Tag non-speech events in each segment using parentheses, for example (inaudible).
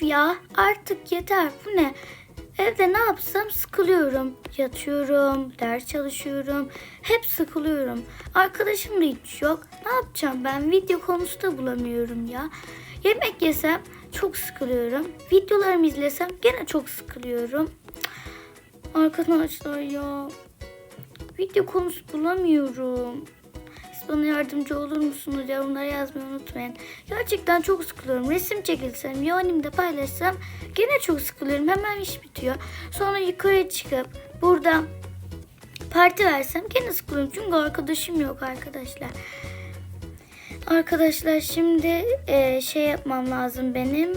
Ya artık yeter bu ne? Evde ne yapsam sıkılıyorum. Yatıyorum, ders çalışıyorum. Hep sıkılıyorum. Arkadaşım da hiç yok. Ne yapacağım ben? Video konusu da bulamıyorum ya. Yemek yesem çok sıkılıyorum. Videolarımı izlesem gene çok sıkılıyorum. Arkadaşlar ya. Video konusu bulamıyorum. Bana yardımcı olur musunuz? Yorumlara yazmayı unutmayın. Gerçekten çok sıkılıyorum. Resim çekilsem, yoğunimde paylaşsam gene çok sıkılıyorum. Hemen iş bitiyor. Sonra yukarı çıkıp burada parti versem gene sıkılıyorum. Çünkü arkadaşım yok arkadaşlar. Arkadaşlar şimdi e, şey yapmam lazım benim.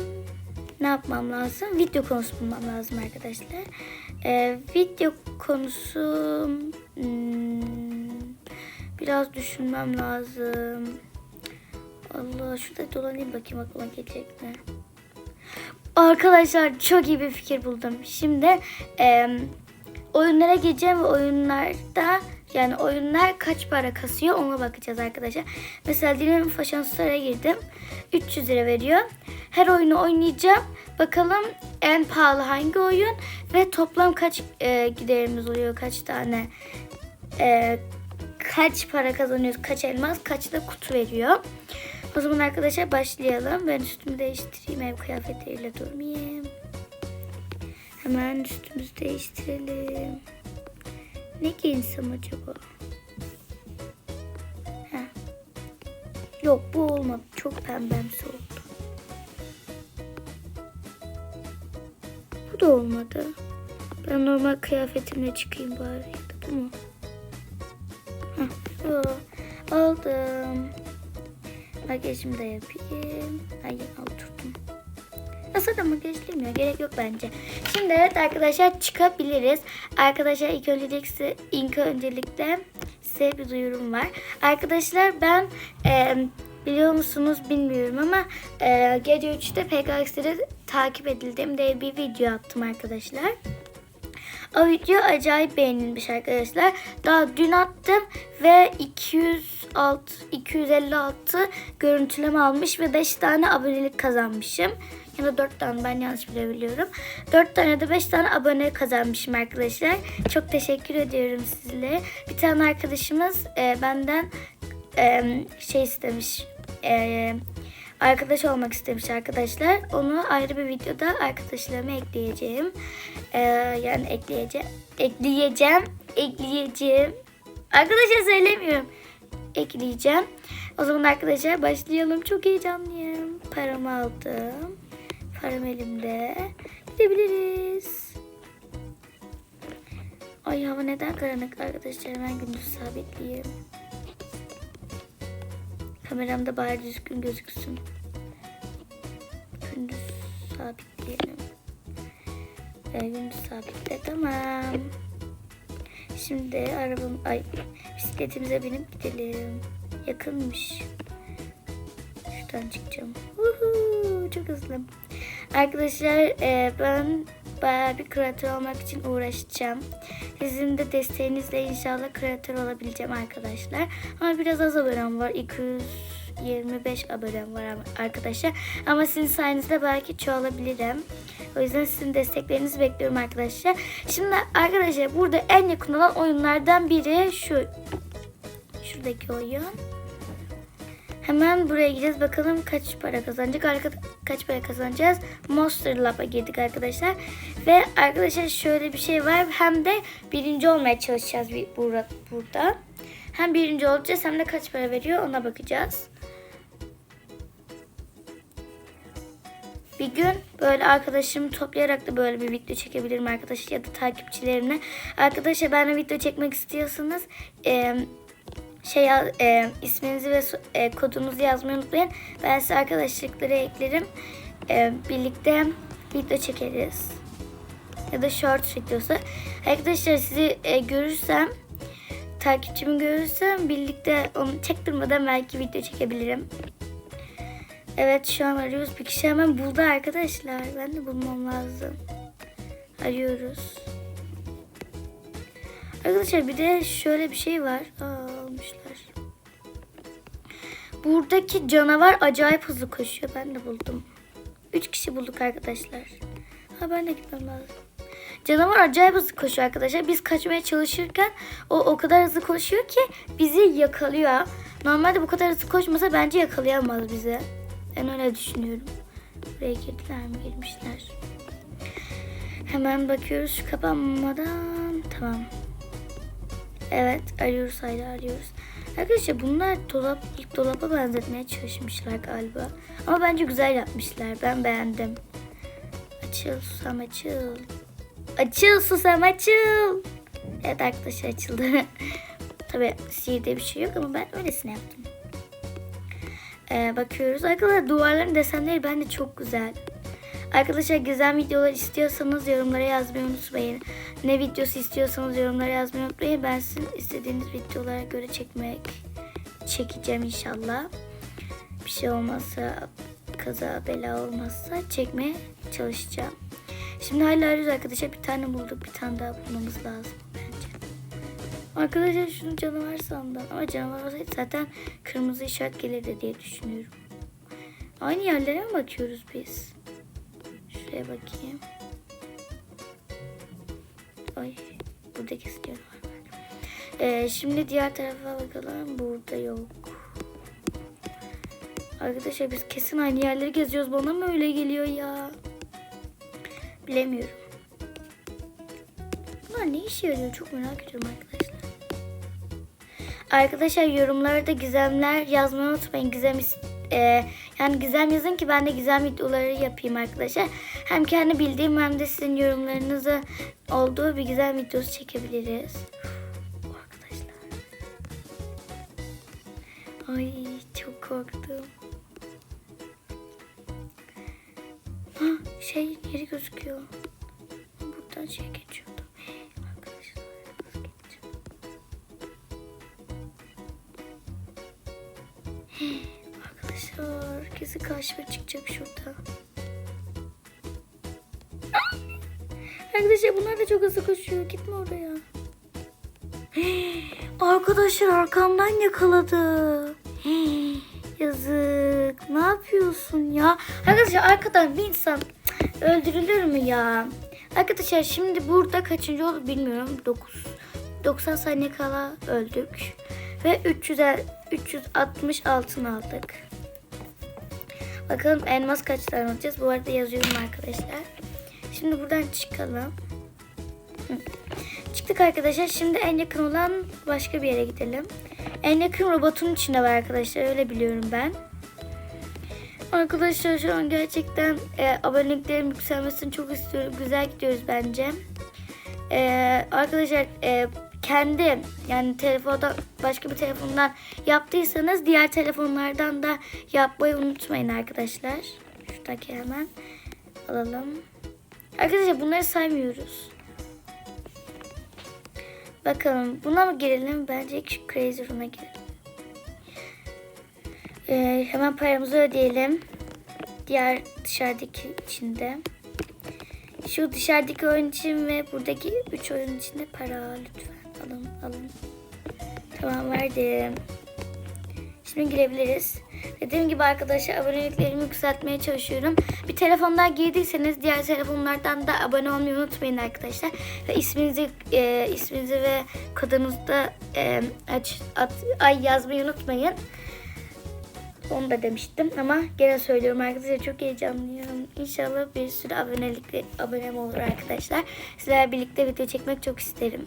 Ne yapmam lazım? Video konusu bulmam lazım arkadaşlar. E, video konusu hmm, biraz düşünmem lazım. Allah şurada dolanayım bakayım aklıma gelecek mi? Arkadaşlar çok iyi bir fikir buldum. Şimdi e, oyunlara gireceğim ve oyunlarda yani oyunlar kaç para kasıyor ona bakacağız arkadaşlar. Mesela Dilerim Fashion Star'a girdim. 300 lira veriyor. Her oyunu oynayacağım. Bakalım en pahalı hangi oyun ve toplam kaç e, giderimiz oluyor kaç tane e, kaç para kazanıyoruz kaç elmas kaç da kutu veriyor. O zaman arkadaşlar başlayalım. Ben üstümü değiştireyim ev kıyafetleriyle durmayayım. Hemen üstümüzü değiştirelim. Ne giyinsem acaba? Heh. Yok bu olmadı. Çok pembemsi oldu. Bu da olmadı. Ben normal kıyafetimle çıkayım bari. Bu mu? Aldım. Makyajımı da yapayım. Ay oturdum. Nasıl da makyajlıyım ya gerek yok bence. Şimdi evet arkadaşlar çıkabiliriz. Arkadaşlar ilk öncelikle, ilk öncelikle size bir duyurum var. Arkadaşlar ben e, biliyor musunuz bilmiyorum ama e, gece 3'te PKX'de takip edildiğim diye bir video attım arkadaşlar. O video acayip beğenilmiş arkadaşlar. Daha dün attım ve 206, 256 görüntüleme almış ve 5 tane abonelik kazanmışım. Ya da 4 tane ben yanlış bilebiliyorum. 4 tane de 5 tane abone kazanmışım arkadaşlar. Çok teşekkür ediyorum sizlere. Bir tane arkadaşımız e, benden e, şey istemiş. E, arkadaş olmak istemiş arkadaşlar. Onu ayrı bir videoda arkadaşlarıma ekleyeceğim. Ee, yani ekleyeceğim. Ekleyeceğim. Ekleyeceğim. Arkadaşlar söylemiyorum. Ekleyeceğim. O zaman arkadaşlar başlayalım. Çok heyecanlıyım. Paramı aldım. Param elimde. Gidebiliriz. Ay hava neden karanlık arkadaşlar. Hemen gündüz sabitleyeyim. Kameramda bari düzgün gözüksün. Gündüz sabitleyelim. Ee, gündüz sabitle tamam. Şimdi arabam ay bisikletimize binip gidelim. Yakınmış. Şuradan çıkacağım. Uhu, çok hızlı. Arkadaşlar e, ben bayağı bir kreatör olmak için uğraşacağım. Sizin de desteğinizle inşallah kreatör olabileceğim arkadaşlar. Ama biraz az abonem var. 225 abonem var arkadaşlar. Ama sizin sayenizde belki çoğalabilirim. O yüzden sizin desteklerinizi bekliyorum arkadaşlar. Şimdi arkadaşlar burada en yakın olan oyunlardan biri şu. Şuradaki oyun. Hemen buraya gideceğiz. Bakalım kaç para kazanacak. Arka, kaç para kazanacağız. Monster Lab'a girdik arkadaşlar. Ve arkadaşlar şöyle bir şey var. Hem de birinci olmaya çalışacağız burada. Hem birinci olacağız hem de kaç para veriyor ona bakacağız. Bir gün böyle arkadaşımı toplayarak da böyle bir video çekebilirim arkadaşlar ya da takipçilerine. Arkadaşlar benimle video çekmek istiyorsanız e, şey e, isminizi ve e, kodunuzu yazmayı unutmayın. Ben size arkadaşlıkları eklerim. E, birlikte video çekeriz. Ya da short videosu. Arkadaşlar sizi e, görürsem takipçimi görürsem birlikte onu çektirmeden belki video çekebilirim. Evet şu an arıyoruz. Bir kişi hemen buldu arkadaşlar. Ben de bulmam lazım. Arıyoruz. Arkadaşlar bir de şöyle bir şey var. Aa, almışlar. Buradaki canavar acayip hızlı koşuyor. Ben de buldum. Üç kişi bulduk arkadaşlar. Ha ben de gitmem lazım. Canavar acayip hızlı koşuyor arkadaşlar. Biz kaçmaya çalışırken o o kadar hızlı koşuyor ki bizi yakalıyor. Normalde bu kadar hızlı koşmasa bence yakalayamaz bizi. Ben öyle düşünüyorum. Buraya girdiler mi? Girmişler. Hemen bakıyoruz kapanmadan. Tamam. Evet arıyoruz hala arıyoruz. Arkadaşlar bunlar dolap, ilk dolaba benzetmeye çalışmışlar galiba. Ama bence güzel yapmışlar. Ben beğendim. Açıl susam açıl. Açıl susam açıl. Evet arkadaşlar açıldı. (laughs) Tabi sihirde bir şey yok ama ben öylesine yaptım. Ee, bakıyoruz. Arkadaşlar duvarların desenleri bence çok güzel. Arkadaşlar güzel videolar istiyorsanız yorumlara yazmayı unutmayın. Ne videosu istiyorsanız yorumlara yazmayı unutmayın. Ben sizin istediğiniz videolara göre çekmek çekeceğim inşallah. Bir şey olmazsa kaza bela olmazsa çekmeye çalışacağım. Şimdi hala arıyoruz arkadaşlar. Bir tane bulduk. Bir tane daha bulmamız lazım. Arkadaşlar şunu canavar sandım. Ama canavar olsaydı zaten kırmızı işaret gelirdi diye düşünüyorum. Aynı yerlere mi bakıyoruz biz? Şuraya bakayım. Ay burada kesin canavar var. Ee, şimdi diğer tarafa bakalım. Burada yok. Arkadaşlar biz kesin aynı yerleri geziyoruz. Bana mı öyle geliyor ya? Bilemiyorum. Bunlar ne işe yarıyor çok merak ediyorum arkadaşlar. Arkadaşlar yorumlarda gizemler yazmayı unutmayın. Gizem e, yani gizem yazın ki ben de gizem videoları yapayım arkadaşlar. Hem kendi bildiğim hem de sizin yorumlarınızı olduğu bir gizem videosu çekebiliriz. Uf, arkadaşlar. Ay çok korktum. Ha, şey yeri gözüküyor. Buradan şey geçiyordu. Kesin karşıma çıkacak şurada. Arkadaşlar bunlar da çok hızlı koşuyor. Gitme oraya. (gasps) Arkadaşlar arkamdan yakaladı. (gasps) Yazık. Ne yapıyorsun ya? Arkadaşlar arkadan bir insan öldürülür mü ya? Arkadaşlar şimdi burada kaçıncı oldu bilmiyorum. 9 90 saniye kala öldük. Ve 300 360 altın aldık. Bakalım elmas kaç tane alacağız. Bu arada yazıyorum arkadaşlar. Şimdi buradan çıkalım. Çıktık arkadaşlar. Şimdi en yakın olan başka bir yere gidelim. En yakın robotun içinde var arkadaşlar. Öyle biliyorum ben. Arkadaşlar şu an gerçekten e, aboneliklerin yükselmesini çok istiyorum. Güzel gidiyoruz bence. E, arkadaşlar e, kendi yani telefonda başka bir telefondan yaptıysanız diğer telefonlardan da yapmayı unutmayın arkadaşlar. Şuradaki hemen alalım. Arkadaşlar bunları saymıyoruz. Bakalım buna mı girelim? Bence ilk Crazy Room'a girelim. Ee, hemen paramızı ödeyelim. Diğer dışarıdaki içinde. Şu dışarıdaki oyun için ve buradaki 3 oyun içinde para lütfen alın alın. Tamam verdim. Şimdi girebiliriz. Dediğim gibi arkadaşlar aboneliklerimi yükseltmeye çalışıyorum. Bir telefondan girdiyseniz diğer telefonlardan da abone olmayı unutmayın arkadaşlar. Ve isminizi e, isminizi ve kodunuzu da e, aç, at, ay yazmayı unutmayın. Onu da demiştim ama gene söylüyorum arkadaşlar çok heyecanlıyım. İnşallah bir sürü abonelikle abonem olur arkadaşlar. Sizlerle birlikte video çekmek çok isterim.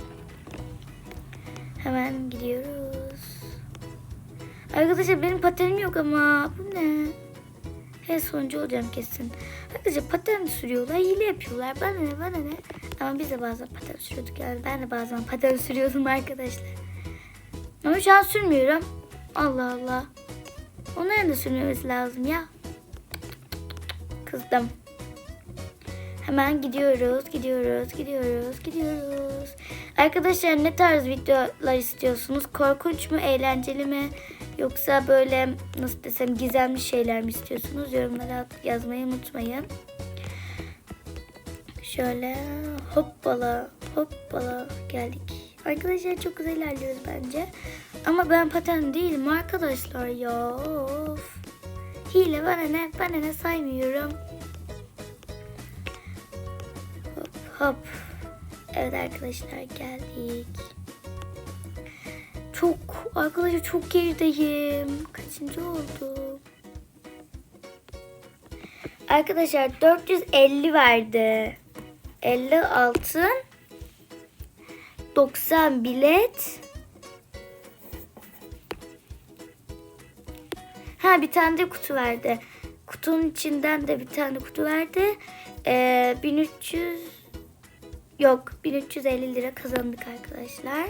Hemen gidiyoruz. Arkadaşlar benim patenim yok ama bu ne? He sonuncu olacağım kesin. Arkadaşlar paten sürüyorlar, hile yapıyorlar. Bana ne, bana ne? Ama biz de bazen paten sürüyorduk yani. Ben de bazen paten (laughs) sürüyordum arkadaşlar. Ama şu an sürmüyorum. Allah Allah. Onların da sürmemesi lazım ya. Kızdım. Hemen gidiyoruz, gidiyoruz, gidiyoruz, gidiyoruz. Arkadaşlar ne tarz videolar istiyorsunuz? Korkunç mu, eğlenceli mi? Yoksa böyle nasıl desem gizemli şeyler mi istiyorsunuz? Yorumlara yazmayı unutmayın. Şöyle hoppala hoppala geldik. Arkadaşlar çok güzel ilerliyoruz bence. Ama ben paten değilim arkadaşlar ya. Of. Hile bana ne, bana ne saymıyorum. Hop. Evet arkadaşlar geldik. Çok arkadaşlar çok gerideyim. Kaçıncı oldu? Arkadaşlar 450 verdi. 50 altın. 90 bilet. Ha bir tane de kutu verdi. Kutunun içinden de bir tane kutu verdi. Ee, 1300 yok 1350 lira kazandık arkadaşlar.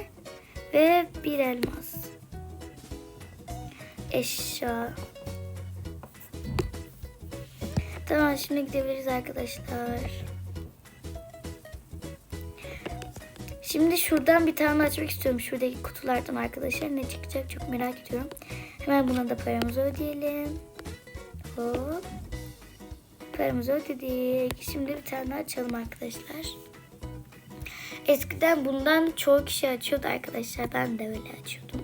Ve bir elmas. Eşya. Tamam şimdi gidebiliriz arkadaşlar. Şimdi şuradan bir tane açmak istiyorum. Şuradaki kutulardan arkadaşlar ne çıkacak çok merak ediyorum. Hemen buna da paramızı ödeyelim. Hop. Paramızı ödedik. Şimdi bir tane açalım arkadaşlar. Eskiden bundan çoğu kişi açıyordu arkadaşlar. Ben de öyle açıyordum.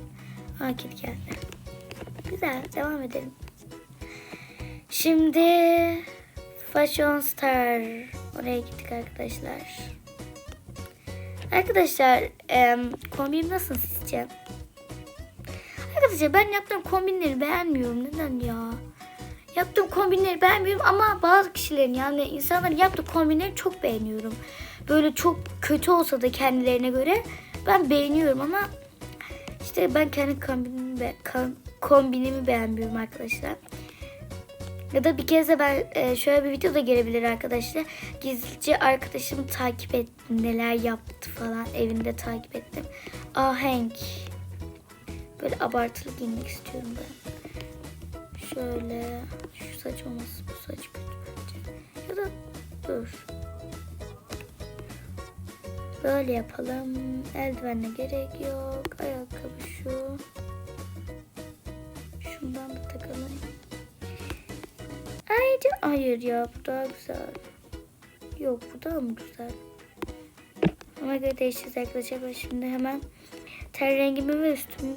Akit geldi. Güzel. Devam edelim. Şimdi Fashion Star. Oraya gittik arkadaşlar. Arkadaşlar em, kombin nasıl sizce? Arkadaşlar ben yaptığım kombinleri beğenmiyorum. Neden ya? Yaptığım kombinleri beğenmiyorum ama bazı kişilerin yani insanların yaptığı kombinleri çok beğeniyorum. Böyle çok kötü olsa da kendilerine göre ben beğeniyorum ama işte ben kendi kombinimi, be- kombinimi beğenmiyorum arkadaşlar. Ya da bir kez de ben e, şöyle bir video da gelebilir arkadaşlar. Gizlice arkadaşımı takip ettim. Neler yaptı falan. Evinde takip ettim. Ahenk. Böyle abartılı giyinmek istiyorum ben. Şöyle. Şu saç olmasın. Bu saç kötü bence. Ya da dur. Böyle yapalım. Eldivenle gerek yok. Ayakkabı şu. Şundan da takalım. Hayır, hayır ya bu daha güzel. Yok bu daha mı güzel? Ona göre değişeceğiz arkadaşlar. Şimdi hemen ter rengimi ve üstümü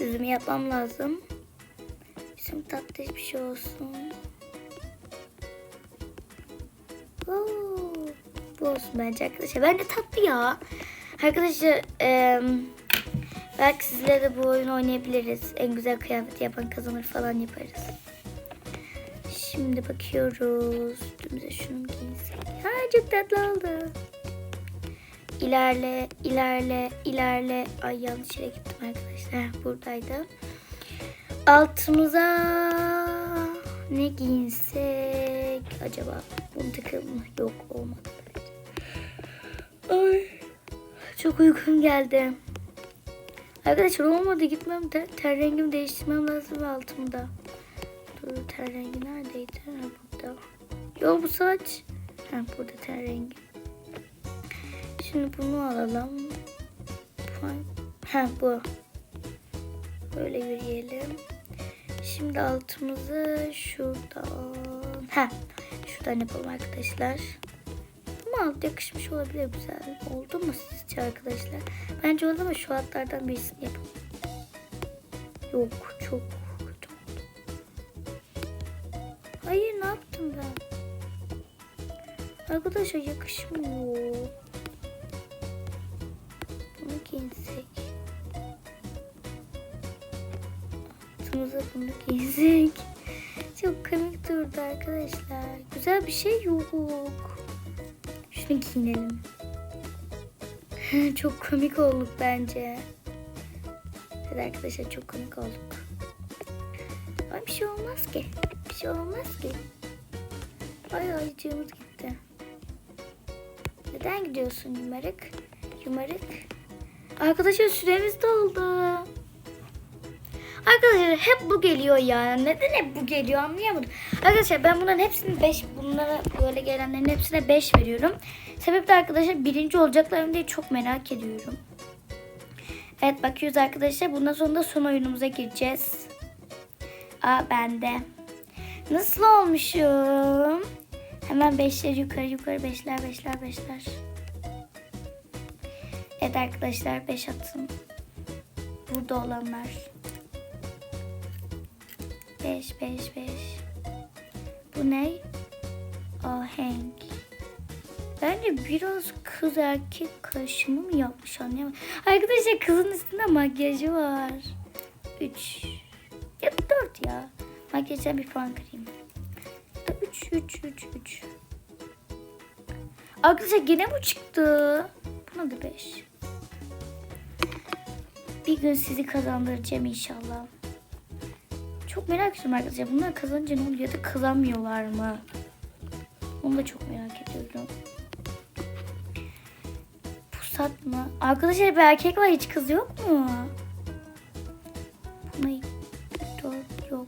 yüzümü yapmam lazım. Yüzüm tatlı bir şey olsun. Bu olsun bence arkadaşlar. Bence tatlı ya. Arkadaşlar em, belki sizle de bu oyunu oynayabiliriz. En güzel kıyafet yapan kazanır falan yaparız. Şimdi bakıyoruz. Üstümüze şunu giysek? Ha çok tatlı oldu. İlerle, ilerle, ilerle. Ay yanlış yere gittim arkadaşlar. Heh, Buradaydı. Altımıza ne giyinsek acaba? Bunu takım yok olmadı. Ay çok uykum geldi. Arkadaşlar olmadı gitmem ter, ter rengimi değiştirmem lazım altımda. Dur ter rengi neredeydi? Ha burada. Yo bu saç. Ha burada ter rengi. Şimdi bunu alalım. Ha bu. Böyle yürüyelim. Şimdi altımızı şuradan. Ha şuradan yapalım arkadaşlar. Ama yakışmış olabilir güzel. Oldu mu sizce arkadaşlar? Bence oldu ama şu altlardan birisini yapalım. Yok çok kötü. Hayır ne yaptım ben? Arkadaşlar yakışmıyor. Bunu giyinsek. Altımıza bunu giysek. Çok komik durdu arkadaşlar. Güzel bir şey yok. Şunu giyinelim. çok komik olduk bence. Evet arkadaşlar çok komik olduk. Ay bir şey olmaz ki. Bir şey olmaz ki. Ay ayıcığımız gitti. Neden gidiyorsun yumarık? Yumarık. Arkadaşlar süremiz doldu. Arkadaşlar hep bu geliyor ya. Neden hep bu geliyor anlayamadım. Arkadaşlar ben bunların hepsini 5 bunlara böyle gelenlerin hepsine 5 veriyorum. Sebep de arkadaşlar birinci olacaklarını diye çok merak ediyorum. Evet bakıyoruz arkadaşlar. Bundan sonra da son oyunumuza gireceğiz. Aa bende. Nasıl olmuşum? Hemen beşler yukarı yukarı beşler beşler beşler. Evet arkadaşlar beş atın. Burada olanlar. Beş beş beş. Bu ne? Ahenk. Bence biraz kız erkek karışımı mı yapmış anlayamadım. Arkadaşlar kızın üstünde makyajı var. 3 ya da 4 ya. Makyajdan bir puan kırayım. 3 3 3 3. Arkadaşlar gene bu çıktı. Buna da 5. Bir gün sizi kazandıracağım inşallah. Çok merak ediyorum arkadaşlar. Bunlar kazanınca ne oluyor da kazanmıyorlar mı? Onu da çok merak ediyorum. Pusat mı? Arkadaşlar bir erkek var hiç kız yok mu? Buna dört yok.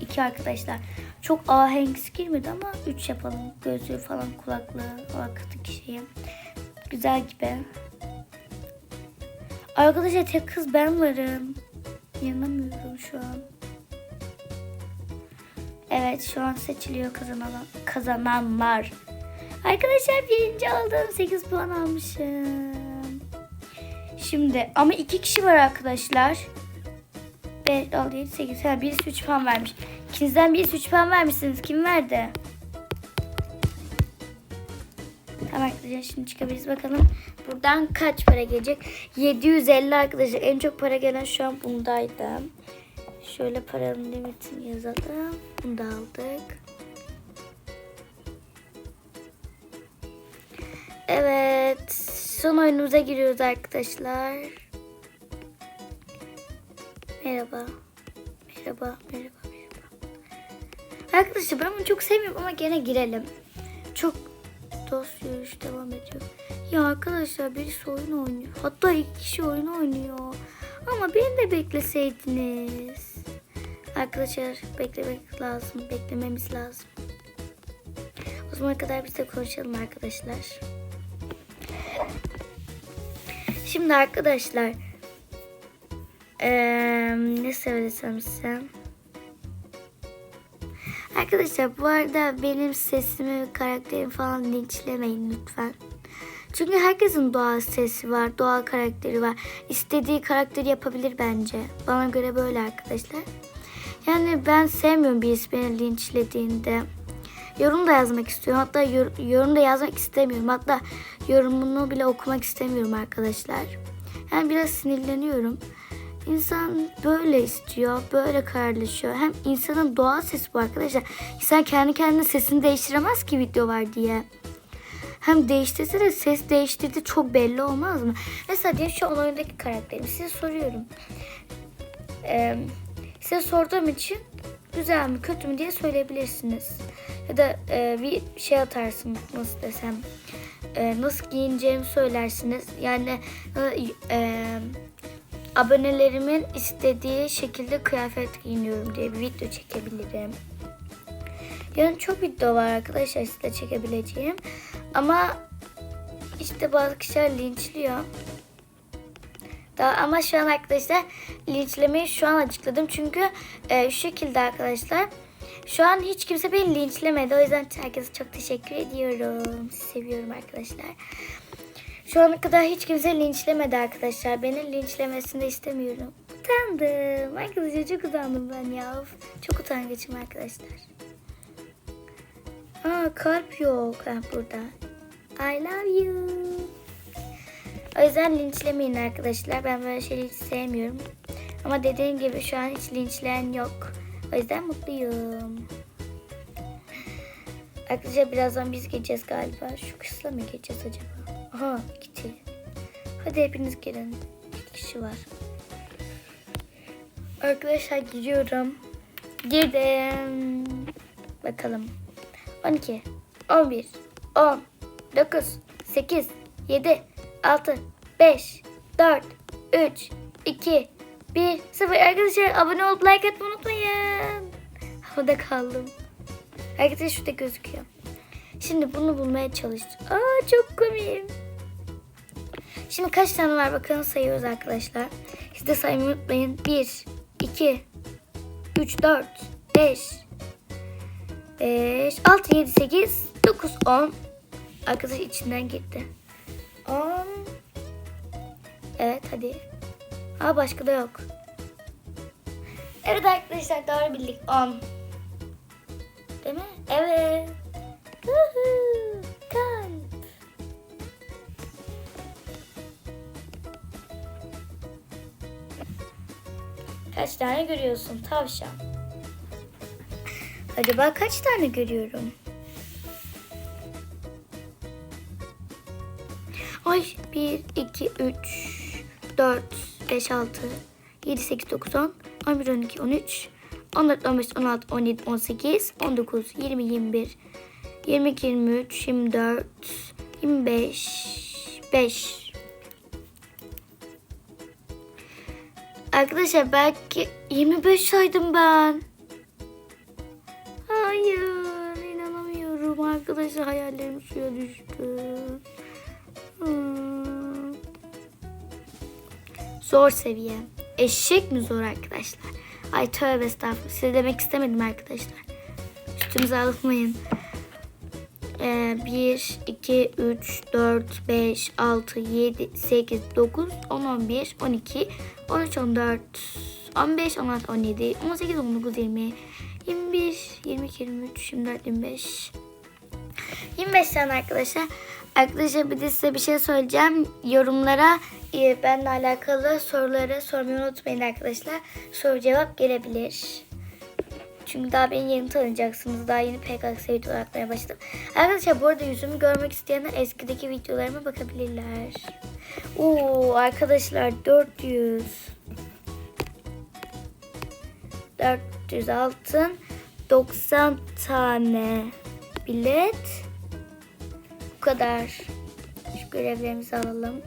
İki arkadaşlar. Çok ahengisi girmedi ama üç yapalım. Gözlüğü falan kulaklığı arkadaki şeyi. Güzel gibi. Arkadaşlar tek kız ben varım. Yanamıyorum şu an. Evet şu an seçiliyor kazanan, kazananlar. Arkadaşlar birinci oldum. 8 puan almışım. Şimdi ama iki kişi var arkadaşlar. 5, 6, 7, 8. Ha, birisi 3 puan vermiş. İkinizden birisi 3 puan vermişsiniz. Kim verdi? Tamam arkadaşlar şimdi çıkabiliriz bakalım. Buradan kaç para gelecek? 750 arkadaşlar. En çok para gelen şu an bundaydı. Şöyle paranın limitini yazalım. Bunu da aldık. Evet. Son oyunumuza giriyoruz arkadaşlar. Merhaba. Merhaba, merhaba, merhaba. Arkadaşlar ben bunu çok sevmiyorum ama gene girelim. Çok dost yürüyüş devam ediyor. Ya arkadaşlar birisi oyun oynuyor. Hatta iki kişi oyun oynuyor. Ama beni de bekleseydiniz. Arkadaşlar beklemek lazım. Beklememiz lazım. O zamana kadar biz de konuşalım arkadaşlar. Şimdi arkadaşlar eee, ne söylesem size. Arkadaşlar bu arada benim sesimi karakterimi falan linçlemeyin lütfen. Çünkü herkesin doğal sesi var, doğal karakteri var. İstediği karakteri yapabilir bence. Bana göre böyle arkadaşlar. Yani ben sevmiyorum birisi beni linçlediğinde. Yorum da yazmak istiyorum. Hatta yor- yorum da yazmak istemiyorum. Hatta yorumunu bile okumak istemiyorum arkadaşlar. Yani biraz sinirleniyorum. İnsan böyle istiyor, böyle kararlaşıyor. Hem insanın doğal sesi bu arkadaşlar. İnsan kendi kendine sesini değiştiremez ki video var diye. Hem değiştirse de ses değiştirdi çok belli olmaz mı? Mesela diyelim şu oyundaki karakterimi size soruyorum. Ee, size sorduğum için güzel mi kötü mü diye söyleyebilirsiniz. Ya da e, bir şey atarsın nasıl desem. E, nasıl giyineceğimi söylersiniz. Yani e, e, abonelerimin istediği şekilde kıyafet giyiniyorum diye bir video çekebilirim. Yani çok video var arkadaşlar size çekebileceğim. Ama işte bazı kişiler linçliyor. Daha ama şu an arkadaşlar linçlemeyi şu an açıkladım. Çünkü e, şu şekilde arkadaşlar. Şu an hiç kimse beni linçlemedi. O yüzden herkese çok teşekkür ediyorum. Sizi seviyorum arkadaşlar. Şu ana kadar hiç kimse linçlemedi arkadaşlar. Beni linçlemesini de istemiyorum. Utandım. Arkadaşlar çok utandım ben ya. Of, Çok utangaçım arkadaşlar. Aa kalp yok. Ha burada. I love you. O yüzden linçlemeyin arkadaşlar. Ben böyle şeyleri hiç sevmiyorum. Ama dediğim gibi şu an hiç linçleyen yok. O yüzden mutluyum. Arkadaşlar birazdan biz geleceğiz galiba. Şu kızla mı geleceğiz acaba? Aha gitti. Hadi hepiniz gelin. Bir kişi var. Arkadaşlar giriyorum. Girdim. Bakalım. 12, 11, 10, 9, 8, 7, 6, 5, 4, 3, 2, 1, 0. Arkadaşlar abone olup like atmayı unutmayın. Havada kaldım. Arkadaşlar şurada gözüküyor. Şimdi bunu bulmaya çalıştım. Aa çok komiyim. Şimdi kaç tane var bakalım sayıyoruz arkadaşlar. Siz de saymayı unutmayın. 1, 2, 3, 4, 5, 5, 6, 7, 8, 9, 10. Arkadaş içinden gitti. 10. Evet hadi. Aa başka da yok. Evet arkadaşlar doğru bildik 10. Değil mi? Evet. Uhu, kalp. Kaç tane görüyorsun tavşan? Acaba kaç tane görüyorum? Ay 1, 2, 3, 4, 5, 6, 7, 8, 9, 10, 11, 12, 13, 14, 15, 16, 17, 18, 19, 20, 21, 22, 23, 24, 25, 5. Arkadaşlar belki 25 saydım ben. Hayır inanamıyorum arkadaşlar hayallerim suya düştü. Zor seviye. Eşek mi zor arkadaşlar? Ay tövbe estağfurullah. Size demek istemedim arkadaşlar. Üstünüze alınmayın. Ee, 1, 2, 3, 4, 5, 6, 7, 8, 9, 10, 11, 12, 13, 14, 15, 16, 17, 18, 19, 20, 21, 22, 23, 24, 25. 25 tane arkadaşlar. Arkadaşlar bir de size bir şey söyleyeceğim. Yorumlara e, benimle alakalı soruları sormayı unutmayın arkadaşlar. Soru cevap gelebilir. Çünkü daha beni yeni tanıyacaksınız. Daha yeni PKX videolar atmaya başladım. Arkadaşlar bu arada yüzümü görmek isteyenler eskideki videolarıma bakabilirler. Oo arkadaşlar 400. 400 altın. 90 tane bilet. Bu kadar. Şu görevlerimizi alalım.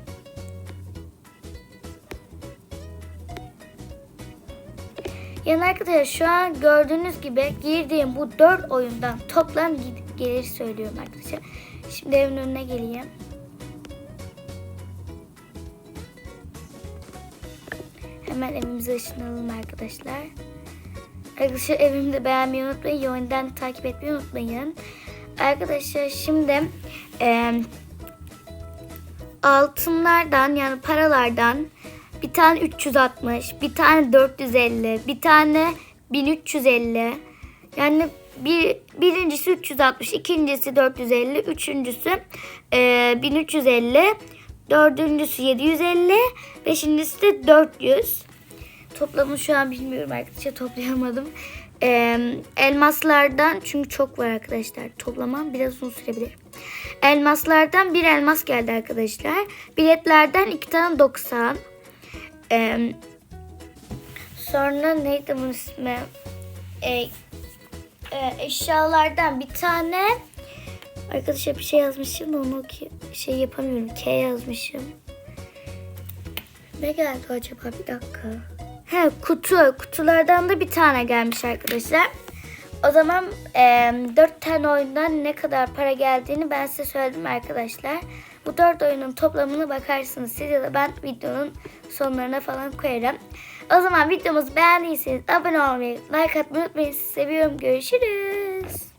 Yani arkadaşlar şu an gördüğünüz gibi girdiğim bu 4 oyundan toplam gidip gelir söylüyorum arkadaşlar. Şimdi evin önüne geleyim. Hemen evimize ışınlanalım arkadaşlar. Arkadaşlar evimi de beğenmeyi unutmayın. Yönden takip etmeyi unutmayın. Arkadaşlar şimdi e, altınlardan yani paralardan bir tane 360, bir tane 450, bir tane 1350. Yani bir birincisi 360, ikincisi 450, üçüncüsü e, 1350, dördüncüsü 750, beşincisi de 400. Toplamı şu an bilmiyorum arkadaşlar toplayamadım. Ee, elmaslardan çünkü çok var arkadaşlar. Toplamam biraz uzun sürebilir. Elmaslardan bir elmas geldi arkadaşlar. Biletlerden iki tane 90. Ee, sonra neydi bunun ismi? Ee, eşyalardan bir tane arkadaşlar bir şey yazmışım da onu şey yapamıyorum. K yazmışım. Ne geldi acaba bir dakika. He kutu. Kutulardan da bir tane gelmiş arkadaşlar. O zaman e, 4 tane oyundan ne kadar para geldiğini ben size söyledim arkadaşlar. Bu 4 oyunun toplamını bakarsınız siz ya da ben videonun sonlarına falan koyarım. O zaman videomuzu beğendiyseniz abone olmayı, like atmayı unutmayın. Sizi seviyorum. Görüşürüz.